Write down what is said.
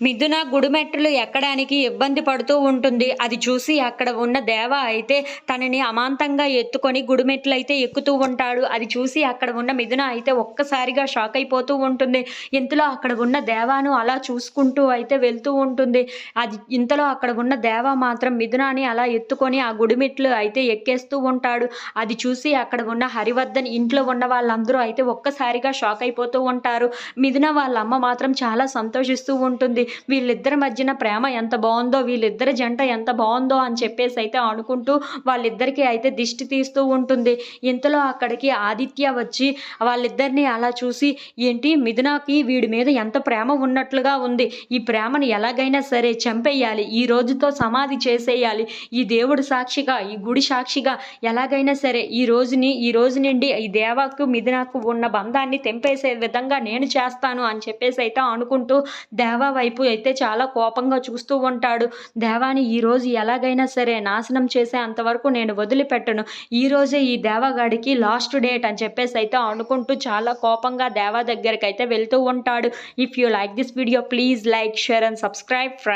మిథున గుడిమెట్లు ఎక్కడానికి ఇబ్బంది పడుతూ ఉంటుంది. అది చూసి అక్కడ ఉన్న దేవ అయితే తనని అమాంతంగా ఎత్తుకొని గుడిమెట్లు అయితే ఎక్కుతూ ఉంటాడు. అది చూసి అక్కడ ఉన్న మిథున అయితే ఒక్కసారిగా షాక్ అయిపోతూ ఉంటుంది. ఇంతలో అక్కడ ఉన్న దేవాను అలా చూసుకుంటూ అయితే వెళ్తూ ఉంటుంది. అది ఇంతలో అక్కడ ఉన్న దేవ మాత్రం మిథునాని అలా ఎత్తుకొని ఆ గుడిమెట్లు అయితే ఎక్కేస్తూ ఉంటాడు. అది చూసి అక్కడ ఉన్న హరివర్ధన్ ఇంట్లో ఉన్న వాళ్ళందరూ అయితే ఒక్కసారిగా షాక్ అయిపోతూ ఉంటారు. మిథున వాళ్ళ అమ్మ మాత్రం చాలా సంతోషిస్తూ ఉంటుంది. వీళ్ళిద్దరి మధ్యన ప్రేమ ఎంత బాగుందో వీళ్ళిద్దరి జంట ఎంత బాగుందో అని చెప్పేసి అయితే అనుకుంటూ వాళ్ళిద్దరికీ అయితే దిష్టి తీస్తూ ఉంటుంది. ఇంతలో అక్కడికి ఆదిత్య వచ్చి వాళ్ళిద్దరిని అలా చూసి ఏంటి మిథునాకి వీడి మీద ఎంత ప్రేమ ఉన్నట్లుగా ఉంది? ఈ ప్రేమను ఎలాగైనా సరే చంపేయాలి ఈ రోజుతో సమాధి చేసేయాలి. ఈ దేవుడు సాక్షిగా ఈ గుడి సాక్షిగా ఎలాగైనా సరే ఈ రోజుని ఈ రోజు నుండి ఈ దేవాకు మిథునాకు ఉన్న బంధాన్ని తెంపేసే విధంగా నేను చేస్తాను అని చెప్పేసి అయితే అనుకుంటూ దేవా వైపు అయితే చాలా కోపంగా చూస్తూ ఉంటాడు. దేవాని ఈ రోజు ఎలాగైనా సరే నాశనం చేసే అంతవరకు నేను వదిలిపెట్టను. ఈరోజే ఈ దేవగాడికి లాస్ట్ డేట్ అని చెప్పేసి అయితే అనుకుంటూ చాలా కోపంగా దేవా దగ్గరికి అయితే వెళ్తూ ఉంటాడు. If you like this video please like share and subscribe friend